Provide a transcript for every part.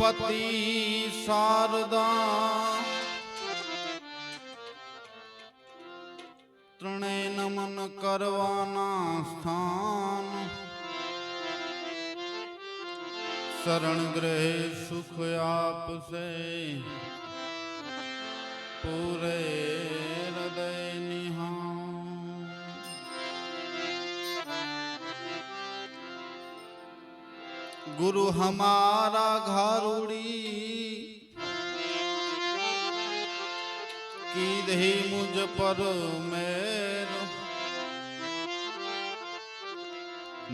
પતિ શારદા ત્રણે નમન કરવાના સ્થાન શરણ ગ્રહે સુખ આપશે પૂરે गुरु हमारा घारुड़ी की रही मुझ पर मेर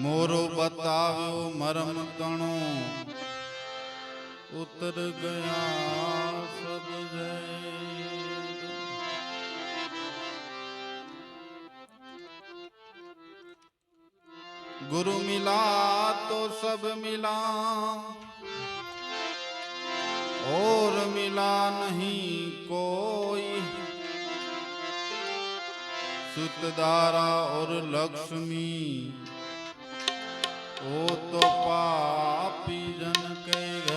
मोरो बताओ मरम कणो उतर गया सब जय गुरु मिला तो सब मिला और मिला नहीं कोई सुतदारा और लक्ष्मी ओ तो पापी जन के घर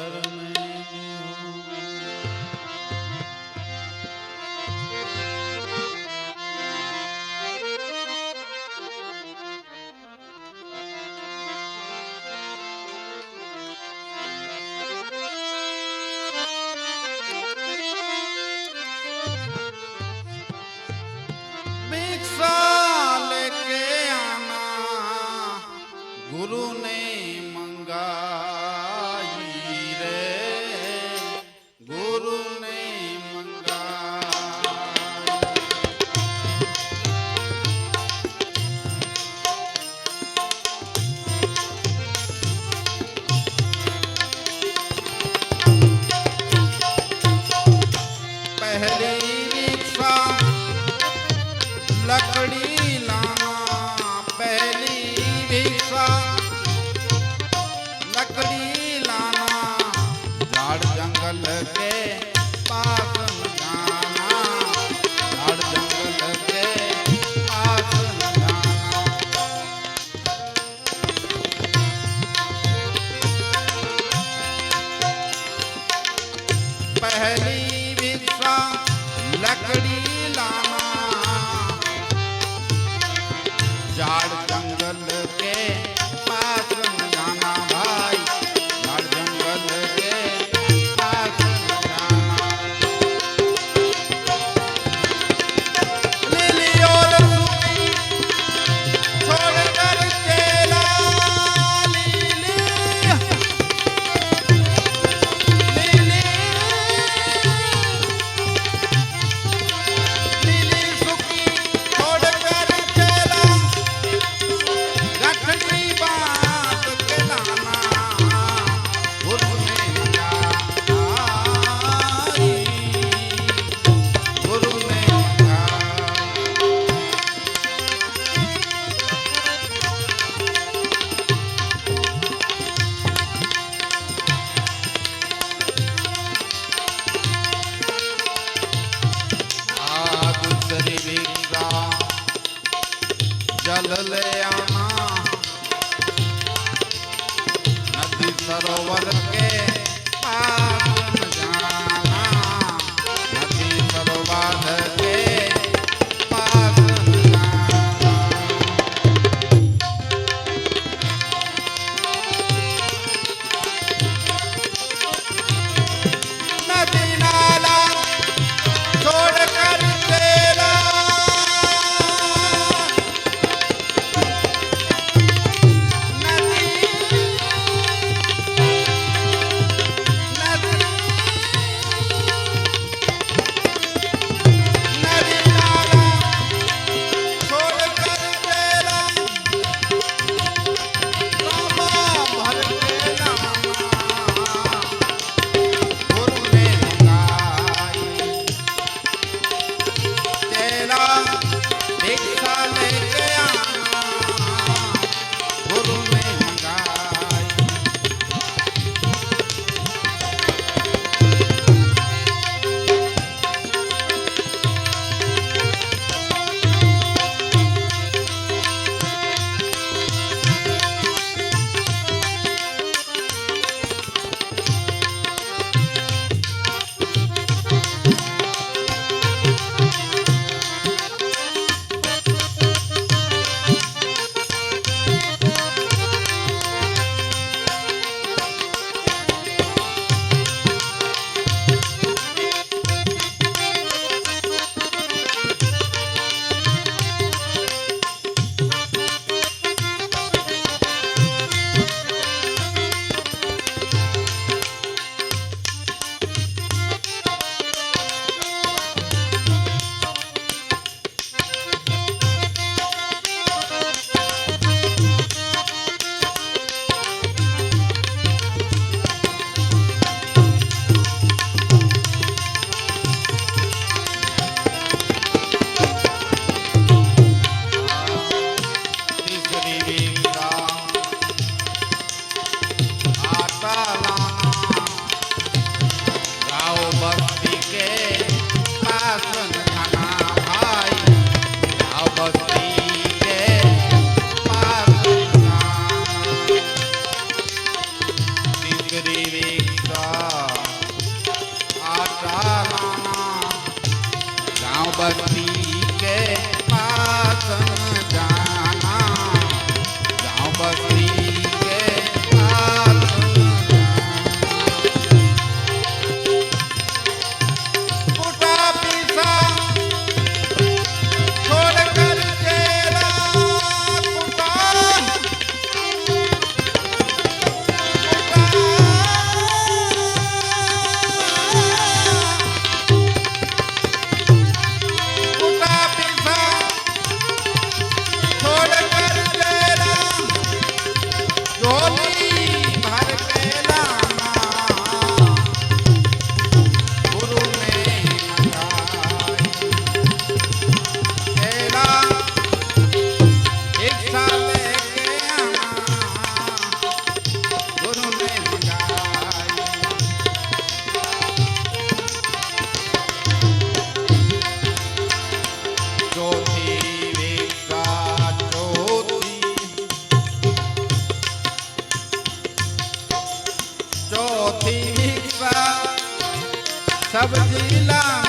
સબ જિલ્લા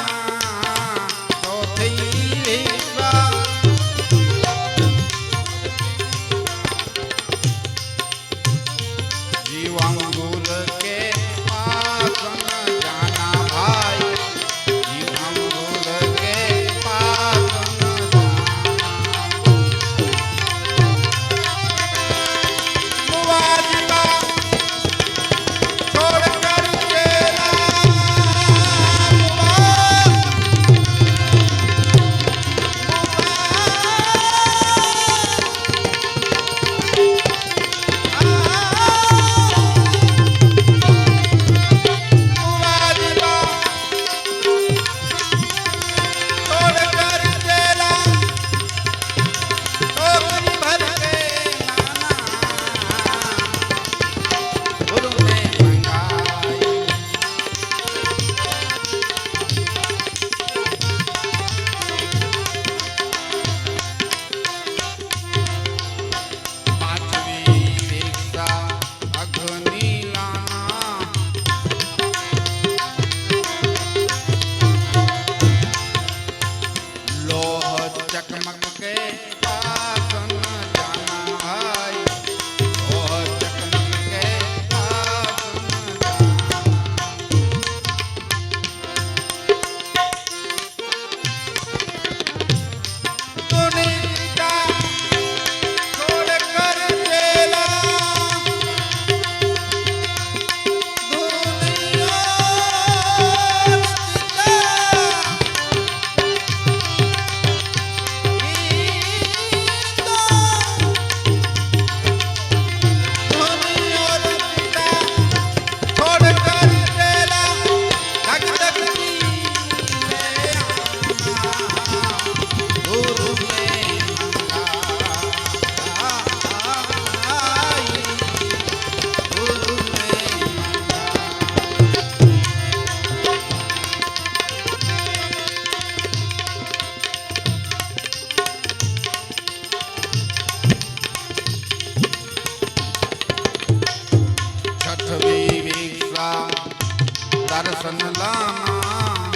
દર્શન લાના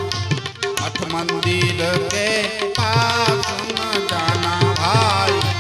અઠ મંદિર કે પાસ ન જાના ભાઈ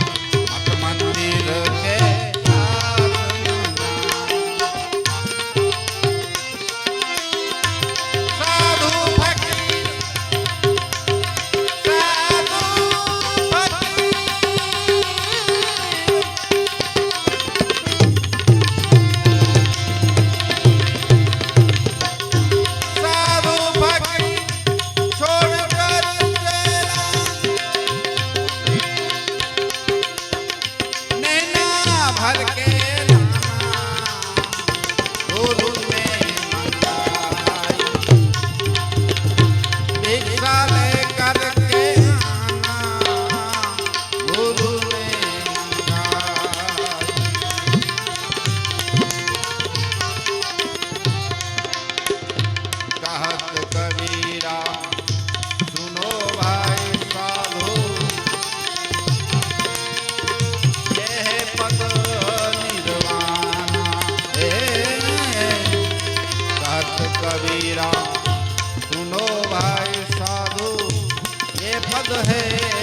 कबीरा सुनो भाई साधु ये पद है